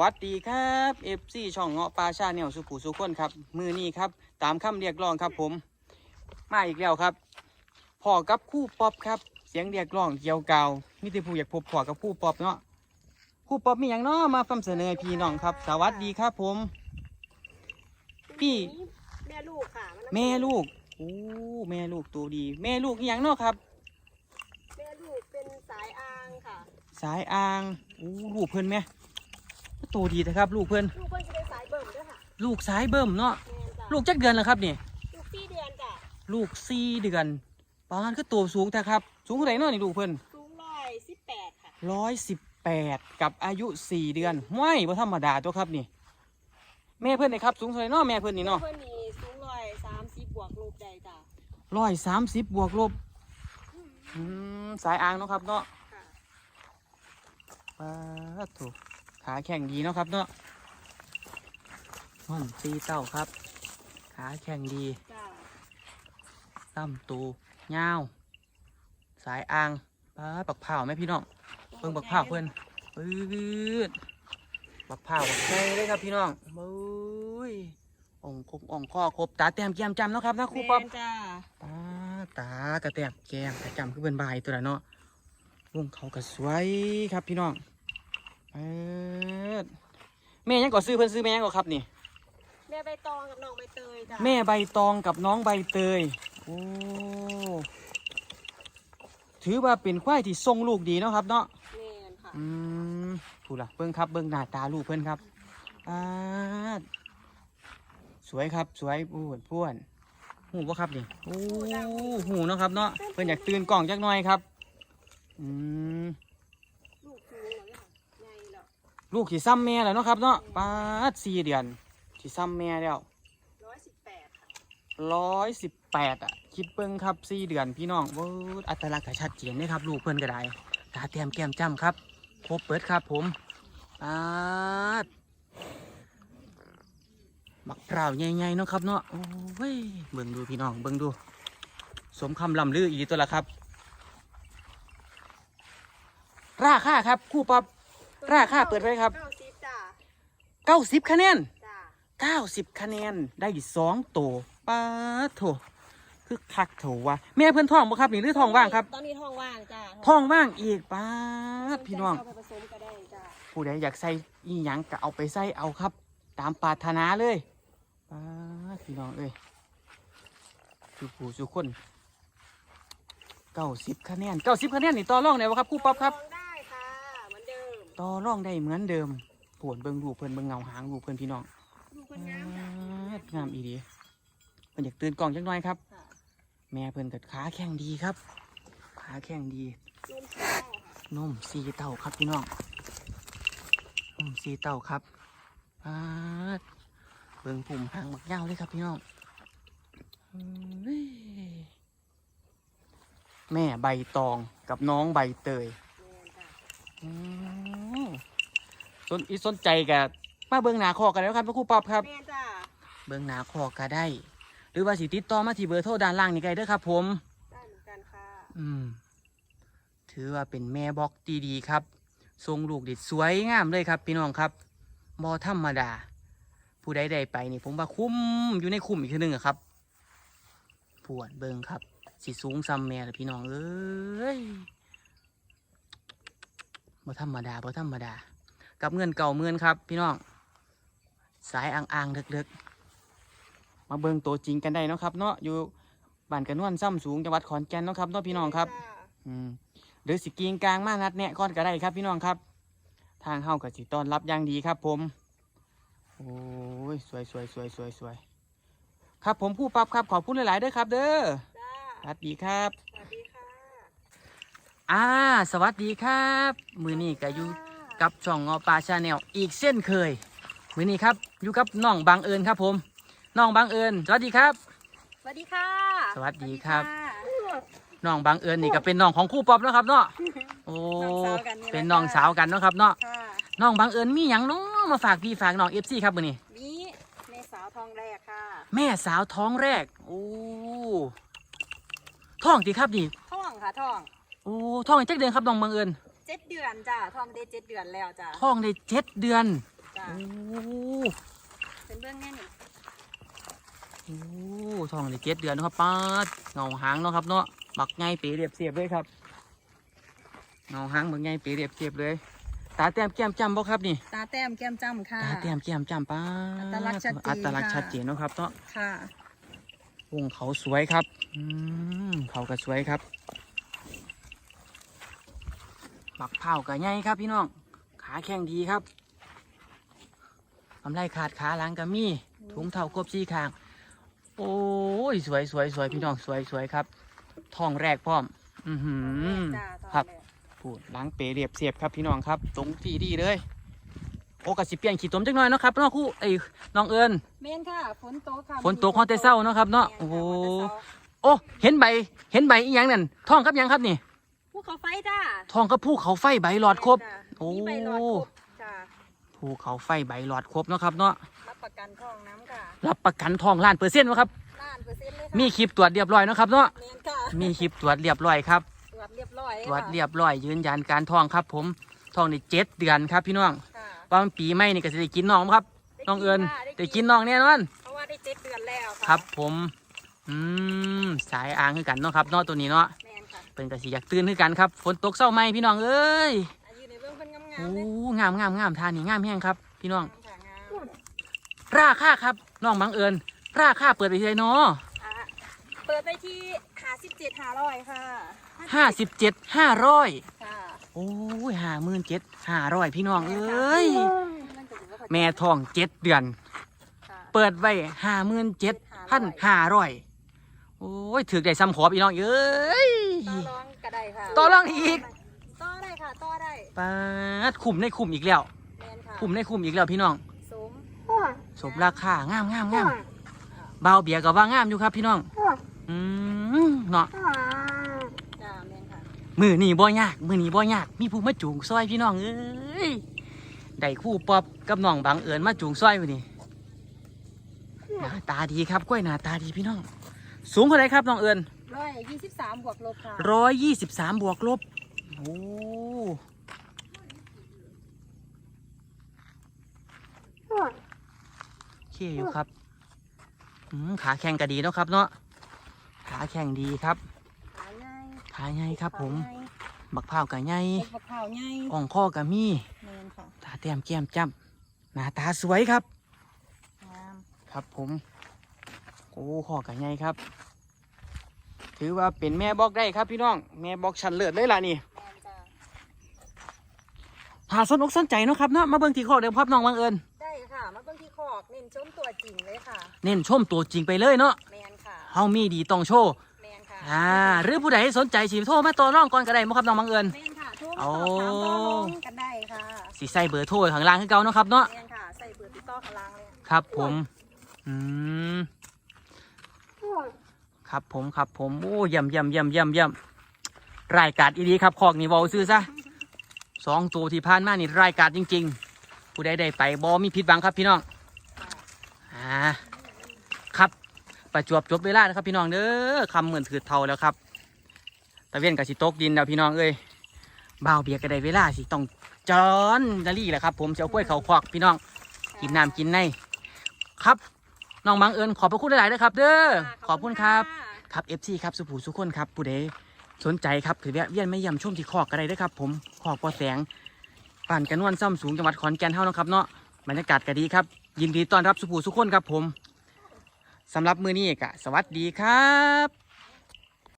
วัสดีครับเอฟซีช่องเงาะปลาชาแนลสุขุสุขคนครับ มือนี้ครับ ตามคำเรียกร้องครับผม มาอีกแล้วครับพ่อกับคู่ป๊อปครับ เสียงเรียกร้องเกี่ยวกาวมิติผู้อยากพบพ่อกับคู่ป๊อปเนาะคู่ป๊อปมีอย่างเนาะมาฟังเสนอให้พี่น้องครับ สวัสดีครับผม พี่แม่ลูกค่ะนแม่ลูกโอ้แม่ลูกตัวดี แม่ลูกอหย่างเนาะครับแม่ลูกเป็นสายอางค่ะ สายอ่างโอ้ลูกเพิ่นไหม ตัวดีนะครับลูกเพิ่อนลูกเพิ่นจะเป็นสายเบิ่มด้วยค่ะลูกสายเบิ่มเนาะแม่จ้ะลูกจักเดือนแล้วครับนี่ ลูกสี่เดือนจ้ะลูกสี่เดือนปานคือตัวสูงแต่ครับ สูงเท่าไหร่เนาะนี่ลูกเพิ่อนสูงร้อยสิบแปดค่ะร้อยสิบแปดกับอายุสี่เดือนไม่บ่ธรรมดาตัวครับนี่ แม่เพิ่อนนี่ครับสูงเท่าไหร่เนาะแม่เพิ่อนนี่เนาะ เพิ่นมีสูงร้อยสามสิบบวกลูกใดจ้ะร้อยสามสิบบวกลบอืมสายอ่างเนาะครับเนาะค่ะปาดถูก ขาแข็งดีเนาะครับเนาะมันตีเต้าครับ ขาแข็งดีจ้ะตั้มตูเงาวสายอ่างปลาปักเผาวไหมพี่น้องเบิ่งปักเผาวเพื่อนปื๊ดปักเผาวบักใช่เลยครับพี่น้องบุ้ยอ่องครบอ่องข้อครบตาแต้มแก้มจำเนาะครับนะครูป๊อปแม่นจ้ะตาตากระแตบแก้มกระจำคือเป็นบายตัวละเนาะวงเขาก็สวยครับพี่น้อง เอิดแม่ยังก็ซื้อเพิ่นซื้อแม่ยังก็ครับนี่ แม่ใบตองกับน้องใบเตยจ้ะแม่ใบตองกับน้องใบเตย โอ้ ถือว่าเป็นควายที่ทรงลูกดีเนาะครับเนาะ แม่นค่ะอืมถูกละเบิ้งครับเบิ้งหน้าตาลูกเพื่อนครับอ่าดสวยครับสวยอ้วนพ้วนหูปะครับนี่โอ้หูเนาะครับเนาะเพื่อนอยากตื่นกล่องจักหน่อยครับ อืม ลูกสูงแล้วเนี่ยใหญ่แล้วลูกขี่ซ้ำแม่แล้วเนาะครับเนาะป้าดสี่เดือนขี่ซ้ำแม่แล้วร้อยสิบแปดค่ะร้อยสิบแปดอะ คิดเบิ้งครับสี่เดือนพี่น้องเว้ยอัตลักษณ์ก็ชัดเจนเลยครับ ลูกเพื่อนก็ได้ตาเตรียมแก้มจ้ำครับครบเปิดครับผมอาดมักเปล่าวใหญ่ๆเนาะครับเนาะโอ้ยเบิ่งดูพี่น้องเบิ่งดู สมคำลำลืออีกตัวละครับ ราคาครับ คู่ปรับ ราคาเปิดไว้ครับเก้าสิบจ้ะเก้าสิบคะแนนจ้ะเก้าสิบคะแนนได้สองตัวป้าดโถคือคักโถวะแม่เพื่อนท้องบ่ครับนี่หรือท้องว่างครับตอนนี้ท้องว่างจ้ะท้องว่างอีกป้าดพี่น้องเอาไปผสมก็ได้จ้ะผู้ใดอยากใส่อีหยังก็เอาไปใส่เอาครับ ตามปรารถนาเลยป้าดพี่น้องเอ้ยสุผู้สุคนเก้าสิบคะแนนเก้าสิบคะแนนนี่ต่อรองได้บ่ครับครู่ป๊อปครับ ต่อรองได้เหมือนเดิมปวดเบิ่งดูเพิ่นเบิ่งเงาหางดูเพิ่นพี่น้องลูกคนงามจ้ะป๊าดงามอีดีเพิ่นอยากตื่นกล่องจังหน่อยครับค่ะแม่เพิ่นกัดขาแข็งดีครับ ขาแข็งดีนมสีเต้าค่ะนมสีเต่าครับพี่น้องนมสีเต่าครับปาดเบิ่งปุ่มหางบักยาวเลยครับพี่น้องเฮ้ยแม่ใบตองกับน้องใบเตยแม่นจ้ะอืม สนอีสนใจกับมาเบิ่งหนาคอกันแล้วครับพระครูป๊อบครับ แม่นจ้ะเบิ่งหนาคอก็ได้ หรือว่าสิติดต่อมาที่เบอร์โทรด้านล่างนี่ก็ได้เด้อครับ ผม ได้เหมือนกันค่ะ อืม ถือว่าเป็นแม่บล็อกดีๆครับ ทรงลูกดิสวยงามเลยครับพี่น้องครับบอธรรมดา ผู้ใดได้ไปนี่ผมว่าคุ้มอยู่ในคุ้มอีกทีหนึ่งอะครับปวดเบิงครับ สิสูงซ้ำแม่เลยพี่น้องเอ้ยบ่ธรรมดาบ่ธรรมดา กับเงินเก่าเมือนครับ พี่น้อง สายอ่างๆเลึกๆ มาเบิงตัวจริงกันได้เนาะครับ เนาะอยู่บ้านกระนวนซ้ำสูงจังหวัดขอนแก่นเนาะครับเนาะพี่น้องครับจ้ะอืมหรือสิกีงกลางมานัดแนะก่อนก็ได้ครับ พี่น้องครับ ทางเฮากับสิต้อนรับอย่างดีครับ ผม โอ้ยสวยสวยสวยสวยสวยครับผมผู้ปรับครับขอบคุณหลายๆเด้อครับ เด้อจ้าสวัสดีครับ สวัสดีค่ะ อ่า สวัสดีครับ มือนี้ก็อยู่ กับช่องงอปลาชาแนลอีกเส้นเคยมือนี้ครับอยู่กับน้องบางเอิญครับผมน้องบางเอิญสวัสดีครับ สวัสดีค่ะ สวัสดีครับสวัสดีค่ะน้องบางเอิญนี่ก็เป็นน้องของครู่ป๊อบเนาะครับเนาะโอ้น้องสาวกันนี่แหละเป็นน้องสาวกันเนาะครับเนาะค่ะน้องบังเอิญมีหยังเนาะมาฝากพี่ฝากน้องเอฟซีครับมื้อนี้มีแม่สาวทองแรกค่ะ แม่สาวท้องแรกโอ้ท้องดีครับนี่ท้องค่ะท้องโอ้ท้องอีกจักเดือนครับน้องบังเอิญ เจ็ดเดือนจ้ะท้องได้เจ็ดเดือนแล้วจ้ะท้องได้เจ็ดเดือนจ้าโอ้เป็นเบื้องแน่นี่โอ้ทองได้เจ็ดเดือนเนาะครับป้าดเงาหางเนาะครับเนาะบักไงเป๋เรียบเสียบเลยครับเงาหางบักไงเป๋เรียบเสียบเลย ตาแต้มแก้มจำบ่ครับนี่ ตาแต้มแก้มจ้ำค่ะตาแต้มแก้มจำป้าดอัตลักษณ์ชัดเจนอัตลักษณ์ค่ะชัดเจนเนาะครับเนาะค่ะวงเขาสวยครับอืมเขาก็สวยครับ บักเผาก็ใหญ่ครับพี่น้อง ขาแข็งดีครับทำไรขาดขาหลังก็มีถุงเท้ากบซีคาง โอ้ยสวยสวยสวยพี่น้องสวยสวยครับท้องแรกพร้อม อือหือจ้าตอนครับแรกพูดล้างเปรเรียบเสียบครับพี่น้องครับ ตรงที่ดีเลยโอ้กะสิเปลี่ยนขีดตมจักหน่อยเนาะครับเน้องคู่ไอ้น้องเอิญเมนค่ะฝนตกค่ะฝนตกฮอดแต่เช้าเนาะครับเนาะแม่โอ้โหค่ะฮอดแต่เช้าโอ้เห็นใบเห็นใบอีหยังนั่นท้องครับหยังครับนี่ ภูเขาไฟจ้าท้องกับภูเขาไฟใบหลอดครบจ้ะโอ้มีใบหลอดครบจ้าภูเขาไฟใบหลอดครบเนาะครับเนาะ รับประกันทองน้ำค่ะรับประกันทองล้านเปอร์เซ็นต์ครับ ล้านเปอร์เซ็นต์เลยค่ะมีคลิปตรวจเรียบร้อยเนาะครับเนาะเมนค่ะมีคลิปตรวจเรียบร้อยครับ ตรวจเรียบร้อยตรวจเรียบร้อยยืนยันการทองครับ ผม ทองในเจ็ดเดือนครับพี่น้องค่ะว่ามันปีใหม่นี่ก็จะได้กินน้องบ่ครับ น้องเอิญค่ะได้กินน้องแน่นอน เพราะว่าได้เจ็ดเดือนแล้วะครับผม อืม สายอ่างคือกันเนาะครับเนาะตัวนี้เนาะ แมนค่ะ เป็นกระสีอยากตื่นคือกันครับฝนตกเศร้าไหมพี่น้องเอ้ยอายุในเบื้องเพิ่นงามโอ้ๆเลยงามงามงามทานนี่งามแห้งครับ พี่น้องค่ะงามราคาครับน้องบังเอิญราคาเปิดไปที่ไหนเนาะอะเปิดไปที่หาสิบเจ็ดหาร้อยค่ะห้าสิบเจ็ดห้าร้อยค่ะโอ้ยห้าหมื่นเจ็ดห้าร้อยพี่น้องเอ้ยมันจะถือว่าแม่ทองเจ็ดเดือนค่ะเปิดไว้ห้าหมื่นเจ็ดพันห้าร้อย โอ้ยถือได้ซ้ำขอพี่น้องเอ้ย ต่อรองก็ได้ค่ะต่อรองอีก ต่อได้ค่ะต่อได้ปาดคุ้มในคุ้มอีกแล้ว แมนค่ะคุ้มในคุ้มอีกแล้วพี่น้อง สมสมราคางามงามงามเบาเบียร์ก็ว่างามอยู่ครับพี่น้อง อืมเนาะจ้าแมนค่ะมือนี่บ่ยาก มือนี่บ่ยาก มีผู้มาจูงซอยพี่น้องเอ้ยได้คู่ปอบกับน้องบังเอิญมาจูงซอยวันนี้หน้าตาดีครับกล้วยหน้าตาดีพี่น้อง สูงเท่าไหรครับน้องเอิญร้อยยี่สิบสามบวกลบค่ะร้อยยี่สิบสามบวกลบโอ้โอเคอยู่ครับอืมขาแข็งก็ดีเนาะครับเนาะขาแข็งดีครับ ขาใหญ่ขาใหญ่ครับผม ขาใหญ่บักพร้าวกะใหญ่เล็กบักเผาวใหญ่อ่องข้อกะมีแมนค่ะตาแต้มแก้มจ้ำหน้าตาสวยครับ งาม ครับผมโอ้ข้อกะใหญ่ครับ ถือว่าเป็นแม่บอกได้ครับพี่น้อง แม่บอกชันเลิศเลยล่ะนี่แมนจ้าหาสนอกสนใจเนาะครับเนาะมาเบิ่งที่ข้อกเดี๋ยวพับน้องบังเอิญได้ค่ะ มาเบิ่งที่คอกเน้นชมตัวจริงเลยค่ะ เน้นชมตัวจริงไปเลยเนาะแมนค่ะเฮามีดีต้องโชว์แมนค่ะอ่าหรือผู้ใดสนใจสิโทรมาต่อรองก่อนก็ได้มั้งครับน้องบังเอิญแมนค่ะโทรมาสอบถามต่อรองกันได้ค่ะสิใส่เบอร์โทรข้างล่างคือเก่าเนาะครับเนาะแมนค่ะใส่เบอร์ติดต่อข้างล่างเลยครับผมอืม ครับผมครับผมโอ้ย่ำย่ำย่ำย่ำย่ำรายการอีดีครับคอกนี่เบาซื้อซะสองตัวที่ผ่านมานี่รายการจริง ๆ ผู้ใดได้ไปบอมีผิดบังครับพี่น้องอ่าครับประจวบจบเวลานะครับพี่น้องเด้อคำเหมือนถือเท่าแล้วครับตะเวียนกับสิตกดินแล้วพี่น้องเอ้ยบ่าวเบียร์ก็ได้เวลาสิต้องจอนดาลี่แหละครับ ผมจะเอากล้วยเขาคอกพี่น้องกินน้ำกินในครับ น้องบังเอิญขอบพระคุณหลายๆนะครับ เด้อขอบคุณครับครับ FC ครับสุภูสุคนครับผู้ใดสนใจครับถือแวะเวียนไม่ยำชมที่คอกกันได้ด้วยครับ ผมคอกปอแสงป่านกันนวนซ้ำสูงจังหวัดขอนแก่นเท่านะครับเนาะบรรยากาศก็ดีครับ ยินดีต้อนรับสุภูสุคนครับผมสำหรับมือนี้กะสวัสดีครับ